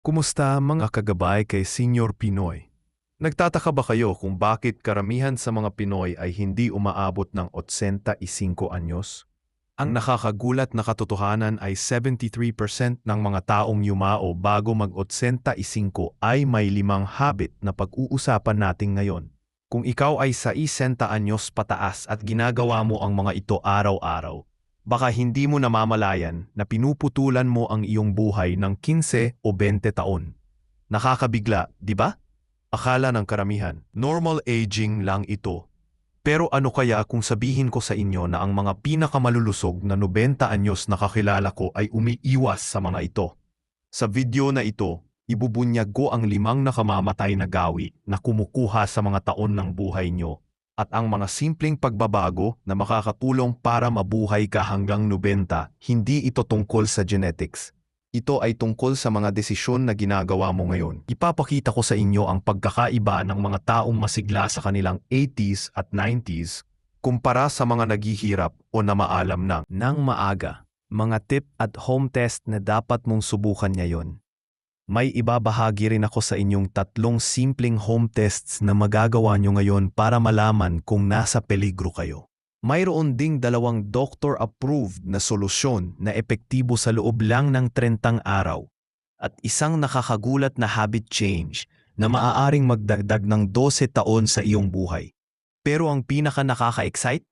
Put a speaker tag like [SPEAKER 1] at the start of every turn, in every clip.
[SPEAKER 1] Kumusta mga kagabay kay Senior Pinoy? Nagtataka ba kayo kung bakit karamihan sa mga Pinoy ay hindi umaabot ng 85 anyos? Ang nakakagulat na katotohanan ay 73% ng mga taong yumao bago mag-85 ay may limang habit na pag-uusapan natin ngayon. Kung ikaw ay sa 60 anyos pataas at ginagawa mo ang mga ito araw-araw, baka hindi mo namamalayan na pinuputulan mo ang iyong buhay ng 15 o 20 taon. Nakakabigla, di ba? Akala ng karamihan, normal aging lang ito. Pero ano kaya kung sabihin ko sa inyo na ang mga pinakamalulusob na 90 anyos na kakilala ko ay umiiwas sa mga ito? Sa video na ito, ibubunyag ko ang limang nakamamatay na gawi na kumukuha sa mga taon ng buhay nyo at ang mga simpleng pagbabago na makakatulong para mabuhay ka hanggang 90, hindi ito tungkol sa genetics. Ito ay tungkol sa mga desisyon na ginagawa mo ngayon. Ipapakita ko sa inyo ang pagkakaiba ng mga taong masigla sa kanilang 80s at 90s kumpara sa mga naghihirap o namaalam ng nang maaga. Mga tip at home test na dapat mong subukan ngayon. May ibabahagi rin ako sa inyong tatlong simpleng home tests na magagawa nyo ngayon para malaman kung nasa peligro kayo. Mayroon ding dalawang doctor-approved na solusyon na epektibo sa loob lang ng 30 araw at isang nakakagulat na habit change na maaaring magdagdag ng 12 taon sa iyong buhay. Pero ang pinaka nakaka-excite?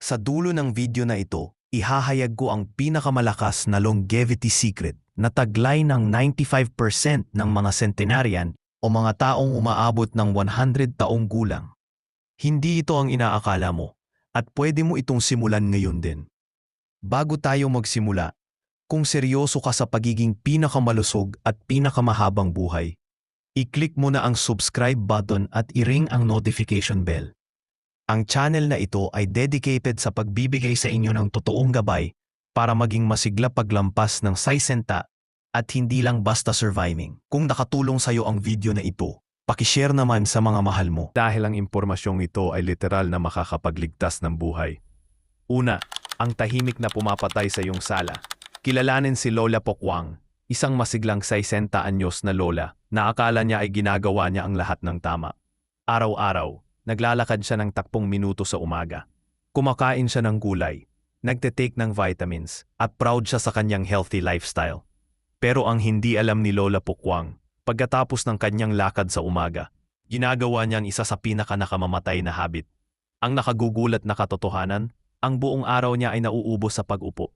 [SPEAKER 1] Sa dulo ng video na ito, ihahayag ko ang pinakamalakas na longevity secret na taglay ng 95% ng mga centenarian o mga taong umaabot ng 100 taong gulang. Hindi ito ang inaakala mo at pwede mo itong simulan ngayon din. Bago tayo magsimula, kung seryoso ka sa pagiging pinakamalusog at pinakamahabang buhay, i-click mo na ang subscribe button at i-ring ang notification bell. Ang channel na ito ay dedicated sa pagbibigay sa inyo ng totoong gabay para maging masigla paglampas ng 60 at hindi lang basta surviving. Kung nakatulong sa iyo ang video na ito, pakishare naman sa mga mahal mo. Dahil ang impormasyong ito ay literal na makakapagligtas ng buhay. Una, ang tahimik na pumapatay sa iyong sala. Kilalanin si Lola Pokwang, isang masiglang 60 anyos na lola na akala niya ay ginagawa niya ang lahat ng tama. Araw-araw, naglalakad siya ng takpong minuto sa umaga. Kumakain siya ng gulay, nagte-take ng vitamins, at proud siya sa kanyang healthy lifestyle. Pero ang hindi alam ni Lola Pukwang, pagkatapos ng kanyang lakad sa umaga, ginagawa niyang isa sa pinaka-nakamamatay na habit. Ang nakagugulat na katotohanan, ang buong araw niya ay nauubos sa pag-upo.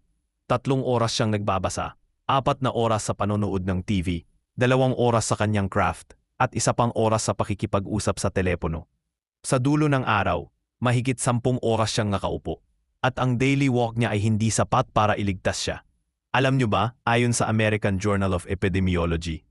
[SPEAKER 1] Tatlong oras siyang nagbabasa, apat na oras sa panonood ng TV, dalawang oras sa kanyang craft, at isa pang oras sa pakikipag-usap sa telepono. Sa dulo ng araw, mahigit sampung oras siyang nakaupo, at ang daily walk niya ay hindi sapat para iligtas siya. Alam niyo ba, ayon sa American Journal of Epidemiology,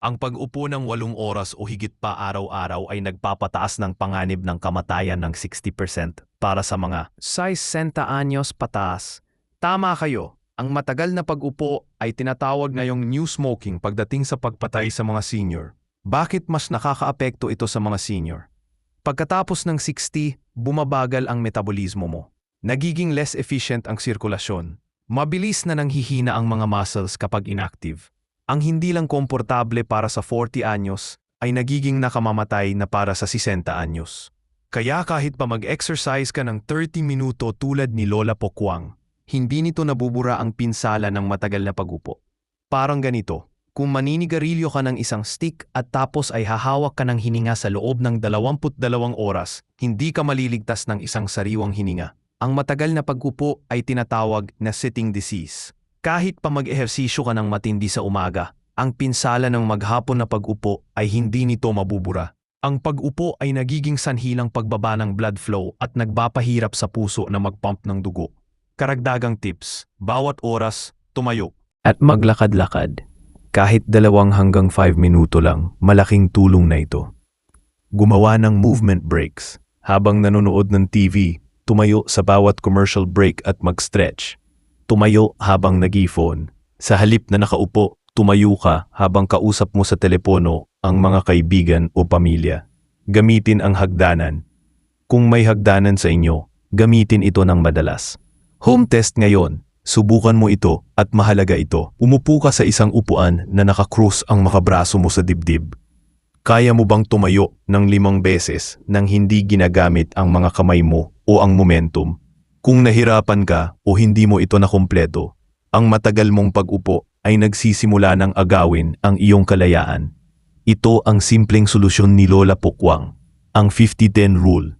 [SPEAKER 1] ang pag-upo ng walong oras o higit pa araw-araw ay nagpapataas ng panganib ng kamatayan ng 60% para sa mga 60 anyos pataas. Tama kayo, ang matagal na pag-upo ay tinatawag ngayong new smoking pagdating sa pagpatay sa mga senior. Bakit mas nakakaapekto ito sa mga senior? Pagkatapos ng 60, bumabagal ang metabolismo mo. Nagiging less efficient ang sirkulasyon. Mabilis na nanghihina ang mga muscles kapag inactive. Ang hindi lang komportable para sa 40 anyos ay nagiging nakamamatay na para sa 60 anyos. Kaya kahit pa mag-exercise ka ng 30 minuto tulad ni Lola Pokwang, hindi nito nabubura ang pinsala ng matagal na pagupo. Parang ganito, kung maninigarilyo ka ng isang stick at tapos ay hahawak ka ng hininga sa loob ng 22 oras, hindi ka maliligtas ng isang sariwang hininga. Ang matagal na pagkupo ay tinatawag na sitting disease. Kahit pa mag-ehersisyo ka ng matindi sa umaga, ang pinsala ng maghapon na pag-upo ay hindi nito mabubura. Ang pag-upo ay nagiging sanhilang pagbaba ng blood flow at nagpapahirap sa puso na magpump ng dugo. Karagdagang tips, bawat oras, tumayo. At maglakad-lakad. Kahit dalawang hanggang 5 minuto lang, malaking tulong na ito. Gumawa ng movement breaks. Habang nanonood ng TV, tumayo sa bawat commercial break at mag-stretch. Tumayo habang nag-phone. Sa halip na nakaupo, tumayo ka habang kausap mo sa telepono ang mga kaibigan o pamilya. Gamitin ang hagdanan. Kung may hagdanan sa inyo, gamitin ito ng madalas. Home test ngayon. Subukan mo ito at mahalaga ito. Umupo ka sa isang upuan na nakakrus ang makabraso mo sa dibdib. Kaya mo bang tumayo ng limang beses nang hindi ginagamit ang mga kamay mo o ang momentum? Kung nahirapan ka o hindi mo ito nakumpleto, ang matagal mong pag-upo ay nagsisimula ng agawin ang iyong kalayaan. Ito ang simpleng solusyon ni Lola Pukwang, ang 50-10 rule.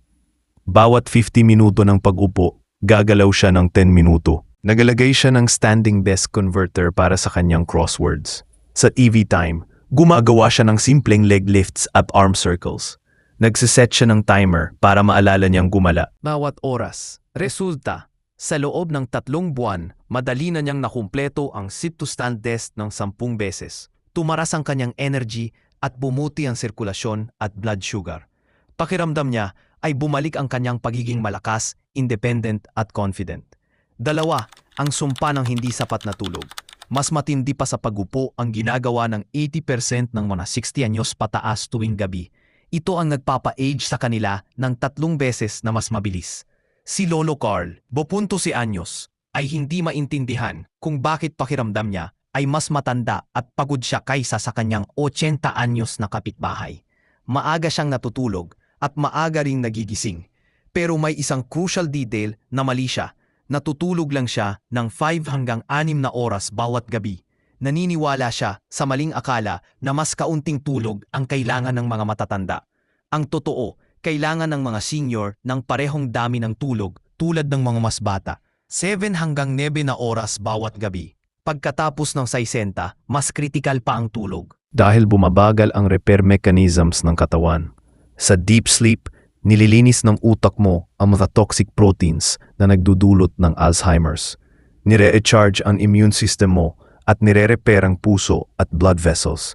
[SPEAKER 1] Bawat 50 minuto ng pag-upo, gagalaw siya ng 10 minuto. Nagalagay siya ng standing desk converter para sa kanyang crosswords. Sa TV time, gumagawa siya ng simpleng leg lifts at arm circles. Nagsiset siya ng timer para maalala niyang gumala. Bawat oras. Resulta, sa loob ng tatlong buwan, madali na niyang nakumpleto ang sit-to-stand desk ng sampung beses. Tumaras ang kanyang energy at bumuti ang sirkulasyon at blood sugar. Pakiramdam niya ay bumalik ang kanyang pagiging malakas, independent at confident. Dalawa, ang sumpa ng hindi sapat na tulog. Mas matindi pa sa pagupo ang ginagawa ng 80% ng mga 60 anyos pataas tuwing gabi. Ito ang nagpapa-age sa kanila ng tatlong beses na mas mabilis. Si Lolo Carl, bopunto si anyos, ay hindi maintindihan kung bakit pakiramdam niya ay mas matanda at pagod siya kaysa sa kanyang 80 anyos na kapitbahay. Maaga siyang natutulog at maaga ring nagigising. Pero may isang crucial detail na mali siya. Natutulog lang siya ng 5 hanggang 6 na oras bawat gabi. Naniniwala siya sa maling akala na mas kaunting tulog ang kailangan ng mga matatanda. Ang totoo, kailangan ng mga senior ng parehong dami ng tulog tulad ng mga mas bata. 7 hanggang 9 na oras bawat gabi. Pagkatapos ng 60, mas critical pa ang tulog. Dahil bumabagal ang repair mechanisms ng katawan. Sa deep sleep, nililinis ng utak mo ang mga toxic proteins na nagdudulot ng Alzheimer's. Nire-recharge ang immune system mo at nire-repair ang puso at blood vessels.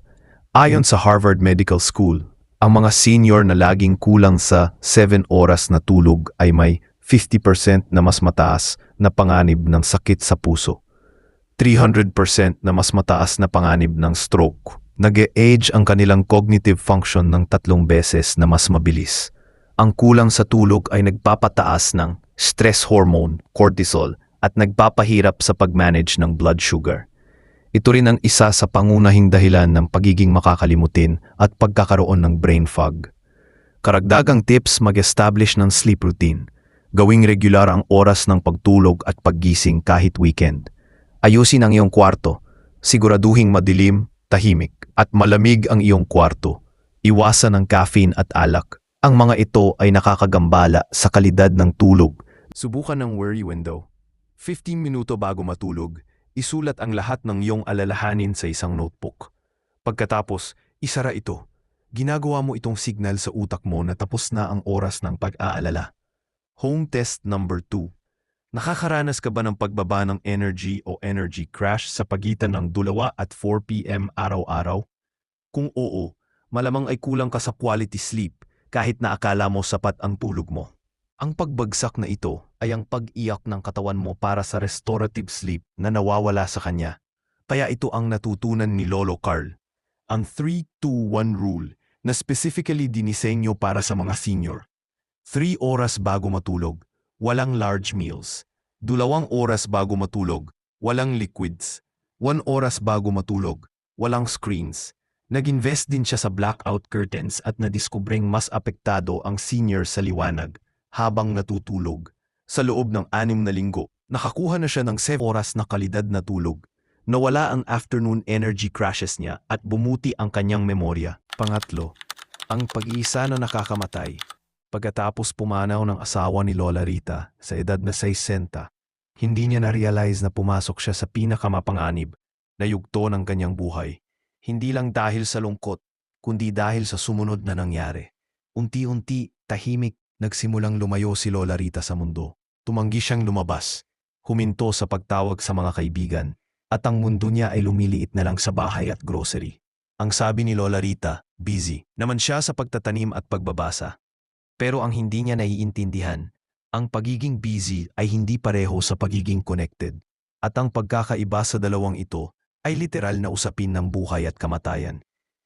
[SPEAKER 1] Ayon sa Harvard Medical School, ang mga senior na laging kulang sa 7 oras na tulog ay may 50% na mas mataas na panganib ng sakit sa puso. 300% na mas mataas na panganib ng stroke. Nag-age ang kanilang cognitive function ng tatlong beses na mas mabilis. Ang kulang sa tulog ay nagpapataas ng stress hormone, cortisol, at nagpapahirap sa pag-manage ng blood sugar. Ito rin ang isa sa pangunahing dahilan ng pagiging makakalimutin at pagkakaroon ng brain fog. Karagdagang tips mag-establish ng sleep routine. Gawing regular ang oras ng pagtulog at paggising kahit weekend. Ayusin ang iyong kwarto. Siguraduhing madilim, tahimik, at malamig ang iyong kwarto. Iwasan ang caffeine at alak. Ang mga ito ay nakakagambala sa kalidad ng tulog. Subukan ng worry window. 15 minuto bago matulog, isulat ang lahat ng iyong alalahanin sa isang notebook. Pagkatapos, isara ito. Ginagawa mo itong signal sa utak mo na tapos na ang oras ng pag-aalala. Home test number 2. Nakakaranas ka ba ng pagbaba ng energy o energy crash sa pagitan ng 2 at 4 p.m. araw-araw? Kung oo, malamang ay kulang ka sa quality sleep kahit na akala mo sapat ang tulog mo. Ang pagbagsak na ito ay ang pag-iyak ng katawan mo para sa restorative sleep na nawawala sa kanya. Kaya ito ang natutunan ni Lolo Carl, ang 3-2-1 rule na specifically dinisenyo para sa mga senior. 3 oras bago matulog, walang large meals. Dulawang oras bago matulog, walang liquids. 1 oras bago matulog, walang screens. Nag-invest din siya sa blackout curtains at nadiskubreng mas apektado ang senior sa liwanag habang natutulog. Sa loob ng anim na linggo, nakakuha na siya ng 7 oras na kalidad na tulog. Nawala ang afternoon energy crashes niya at bumuti ang kanyang memorya. Pangatlo, ang pag-iisa na nakakamatay. Pagkatapos pumanaw ng asawa ni Lola Rita sa edad na 60, hindi niya na-realize na pumasok siya sa pinakamapanganib na yugto ng kanyang buhay. Hindi lang dahil sa lungkot, kundi dahil sa sumunod na nangyari. Unti-unti, tahimik, nagsimulang lumayo si Lola Rita sa mundo. Tumanggi siyang lumabas, huminto sa pagtawag sa mga kaibigan, at ang mundo niya ay lumiliit na lang sa bahay at grocery. Ang sabi ni Lola Rita, busy naman siya sa pagtatanim at pagbabasa. Pero ang hindi niya naiintindihan, ang pagiging busy ay hindi pareho sa pagiging connected. At ang pagkakaiba sa dalawang ito ay literal na usapin ng buhay at kamatayan.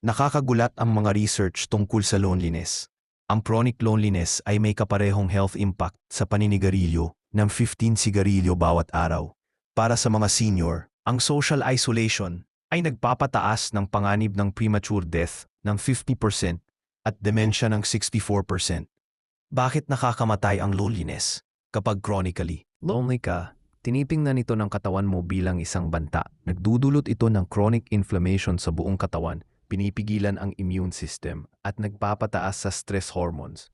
[SPEAKER 1] Nakakagulat ang mga research tungkol sa loneliness. Ang chronic loneliness ay may kaparehong health impact sa paninigarilyo ng 15 sigarilyo bawat araw. Para sa mga senior, ang social isolation ay nagpapataas ng panganib ng premature death ng 50% at dementia ng 64%. Bakit nakakamatay ang loneliness kapag chronically lonely ka? Tinipingnan ito ng katawan mo bilang isang banta. Nagdudulot ito ng chronic inflammation sa buong katawan, pinipigilan ang immune system at nagpapataas sa stress hormones.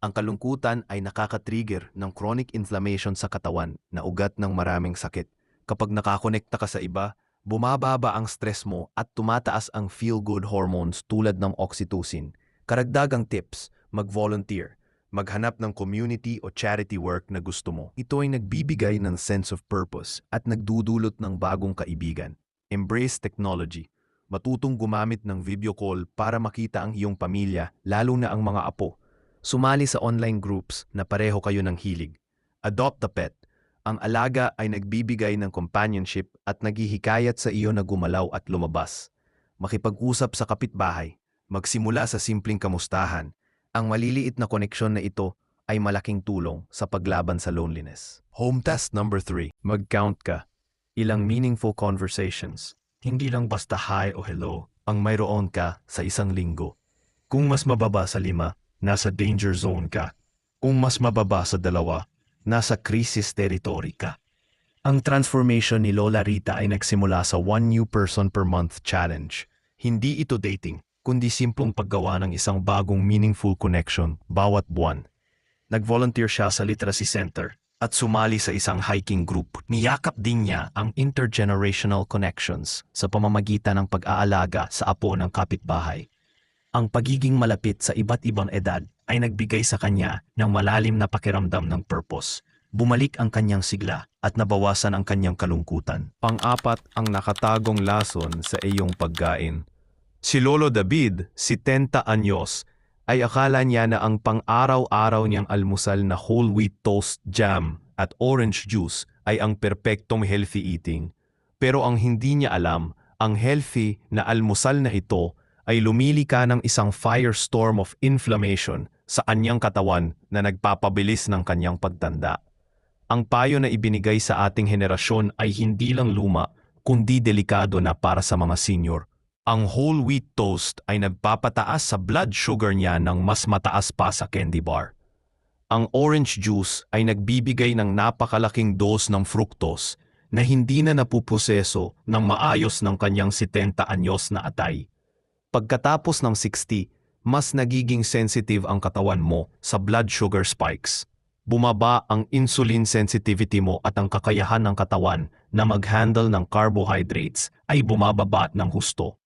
[SPEAKER 1] Ang kalungkutan ay nakaka-trigger ng chronic inflammation sa katawan na ugat ng maraming sakit. Kapag nakakonekta ka sa iba, bumababa ang stress mo at tumataas ang feel-good hormones tulad ng oxytocin. Karagdagang tips, mag-volunteer, maghanap ng community o charity work na gusto mo. Ito ay nagbibigay ng sense of purpose at nagdudulot ng bagong kaibigan. Embrace technology. Matutong gumamit ng video call para makita ang iyong pamilya, lalo na ang mga apo. Sumali sa online groups na pareho kayo ng hilig. Adopt a pet. Ang alaga ay nagbibigay ng companionship at naghihikayat sa iyo na gumalaw at lumabas. Makipag-usap sa kapitbahay. Magsimula sa simpleng kamustahan. Ang maliliit na koneksyon na ito ay malaking tulong sa paglaban sa loneliness. Home test number 3. Mag-count ka. Ilang meaningful conversations. Hindi lang basta hi o hello ang mayroon ka sa isang linggo. Kung mas mababa sa lima, nasa danger zone ka. Kung mas mababa sa dalawa, nasa crisis territory ka. Ang transformation ni Lola Rita ay nagsimula sa One New Person Per Month Challenge. Hindi ito dating, kundi simplong paggawa ng isang bagong meaningful connection bawat buwan. Nag-volunteer siya sa Literacy Center at sumali sa isang hiking group. Niyakap din niya ang intergenerational connections sa pamamagitan ng pag-aalaga sa apo ng kapitbahay. Ang pagiging malapit sa iba't ibang edad ay nagbigay sa kanya ng malalim na pakiramdam ng purpose. Bumalik ang kanyang sigla at nabawasan ang kanyang kalungkutan. Pang-apat ang nakatagong lason sa iyong pagkain. Si Lolo David, 70 anyos, ay akala niya na ang pang-araw-araw niyang almusal na whole wheat toast jam at orange juice ay ang perpektong healthy eating. Pero ang hindi niya alam, ang healthy na almusal na ito ay lumili ka ng isang firestorm of inflammation sa kanyang katawan na nagpapabilis ng kanyang pagtanda. Ang payo na ibinigay sa ating henerasyon ay hindi lang luma, kundi delikado na para sa mga senior. Ang whole wheat toast ay nagpapataas sa blood sugar niya ng mas mataas pa sa candy bar. Ang orange juice ay nagbibigay ng napakalaking dose ng fructose na hindi na napuproseso ng maayos ng kanyang 70 anyos na atay. Pagkatapos ng 60, mas nagiging sensitive ang katawan mo sa blood sugar spikes. Bumaba ang insulin sensitivity mo at ang kakayahan ng katawan na mag-handle ng carbohydrates ay bumababa ng husto.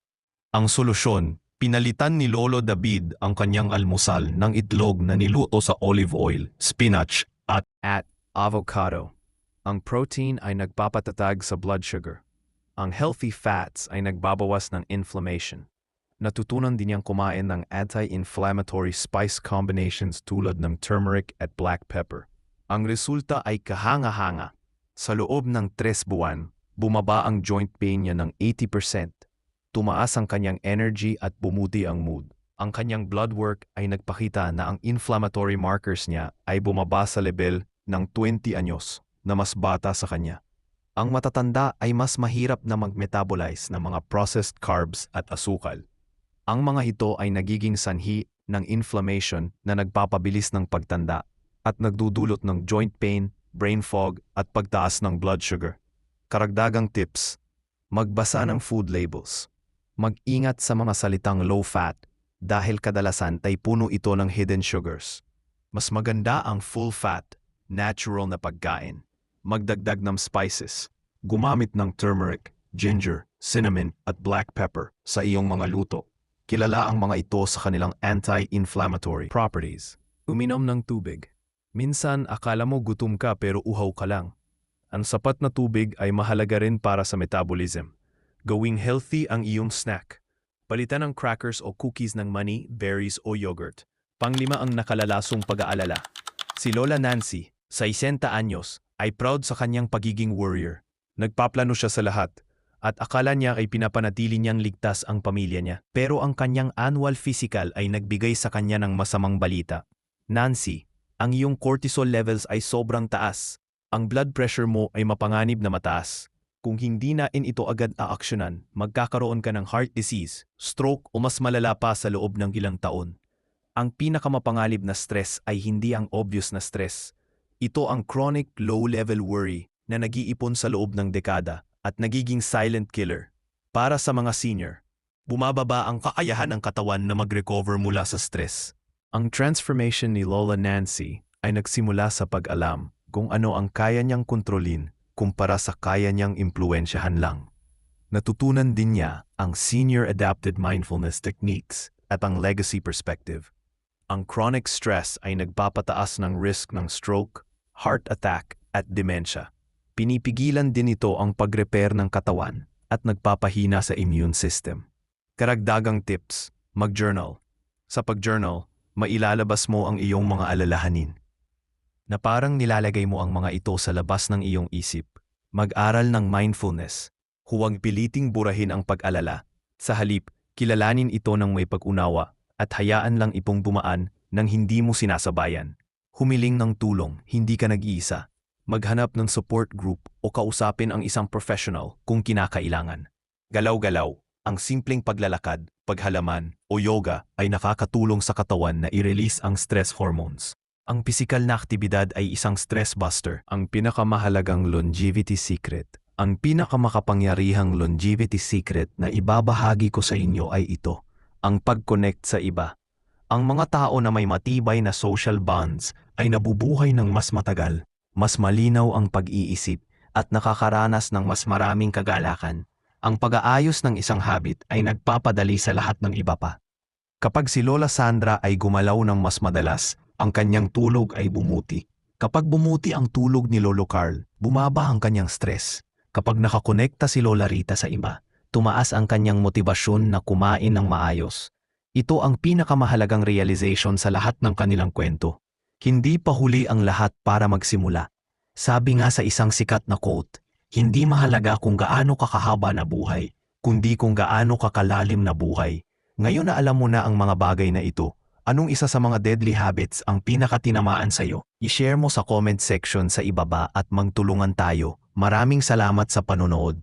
[SPEAKER 1] Ang solusyon, pinalitan ni Lolo David ang kanyang almusal ng itlog na niluto sa olive oil, spinach, at at avocado. Ang protein ay nagpapatatag sa blood sugar. Ang healthy fats ay nagbabawas ng inflammation natutunan din niyang kumain ng anti-inflammatory spice combinations tulad ng turmeric at black pepper. Ang resulta ay kahanga-hanga. Sa loob ng tres buwan, bumaba ang joint pain niya ng 80%. Tumaas ang kanyang energy at bumuti ang mood. Ang kanyang blood work ay nagpakita na ang inflammatory markers niya ay bumaba sa level ng 20 anyos na mas bata sa kanya. Ang matatanda ay mas mahirap na mag-metabolize ng mga processed carbs at asukal. Ang mga ito ay nagiging sanhi ng inflammation na nagpapabilis ng pagtanda at nagdudulot ng joint pain, brain fog at pagtaas ng blood sugar. Karagdagang tips, magbasa ng food labels. Mag-ingat sa mga salitang low fat dahil kadalasan ay puno ito ng hidden sugars. Mas maganda ang full fat, natural na pagkain. Magdagdag ng spices. Gumamit ng turmeric, ginger, cinnamon at black pepper sa iyong mga luto. Kilala ang mga ito sa kanilang anti-inflammatory properties. Uminom ng tubig. Minsan akala mo gutom ka pero uhaw ka lang. Ang sapat na tubig ay mahalaga rin para sa metabolism. Gawing healthy ang iyong snack. Palitan ng crackers o cookies ng mani, berries o yogurt. Panglima ang nakalalasong pag-aalala. Si Lola Nancy, sa 60 anyos, ay proud sa kanyang pagiging warrior. Nagpaplano siya sa lahat, at akala niya ay pinapanatili niyang ligtas ang pamilya niya. Pero ang kanyang annual physical ay nagbigay sa kanya ng masamang balita. Nancy, ang iyong cortisol levels ay sobrang taas. Ang blood pressure mo ay mapanganib na mataas. Kung hindi na in ito agad aaksyonan, magkakaroon ka ng heart disease, stroke o mas malala pa sa loob ng ilang taon. Ang pinakamapangalib na stress ay hindi ang obvious na stress. Ito ang chronic low-level worry na nag-iipon sa loob ng dekada at nagiging silent killer. Para sa mga senior, bumababa ang kakayahan ng katawan na mag-recover mula sa stress. Ang transformation ni Lola Nancy ay nagsimula sa pag-alam kung ano ang kaya niyang kontrolin kumpara sa kaya niyang impluensyahan lang. Natutunan din niya ang Senior Adapted Mindfulness Techniques at ang Legacy Perspective. Ang chronic stress ay nagpapataas ng risk ng stroke, heart attack at dementia. Pinipigilan din ito ang pag-repair ng katawan at nagpapahina sa immune system. Karagdagang tips, mag-journal. Sa pag-journal, mailalabas mo ang iyong mga alalahanin. Na parang nilalagay mo ang mga ito sa labas ng iyong isip. Mag-aral ng mindfulness. Huwag piliting burahin ang pag-alala. Sa halip, kilalanin ito ng may pag-unawa at hayaan lang ipong bumaan nang hindi mo sinasabayan. Humiling ng tulong, hindi ka nag-iisa. Maghanap ng support group o kausapin ang isang professional kung kinakailangan. Galaw-galaw, ang simpleng paglalakad, paghalaman o yoga ay nakakatulong sa katawan na i-release ang stress hormones. Ang pisikal na aktibidad ay isang stress buster. Ang pinakamahalagang longevity secret. Ang pinakamakapangyarihang longevity secret na ibabahagi ko sa inyo ay ito, ang pag-connect sa iba. Ang mga tao na may matibay na social bonds ay nabubuhay ng mas matagal, mas malinaw ang pag-iisip at nakakaranas ng mas maraming kagalakan. Ang pag-aayos ng isang habit ay nagpapadali sa lahat ng iba pa. Kapag si Lola Sandra ay gumalaw ng mas madalas, ang kanyang tulog ay bumuti. Kapag bumuti ang tulog ni Lolo Carl, bumaba ang kanyang stress. Kapag nakakonekta si Lola Rita sa iba, tumaas ang kanyang motibasyon na kumain ng maayos. Ito ang pinakamahalagang realization sa lahat ng kanilang kwento. Hindi pa huli ang lahat para magsimula. Sabi nga sa isang sikat na quote, hindi mahalaga kung gaano kakahaba na buhay, kundi kung gaano kakalalim na buhay. Ngayon na alam mo na ang mga bagay na ito, anong isa sa mga deadly habits ang pinakatinamaan sa iyo? I-share mo sa comment section sa ibaba at magtulungan tayo. Maraming salamat sa panonood.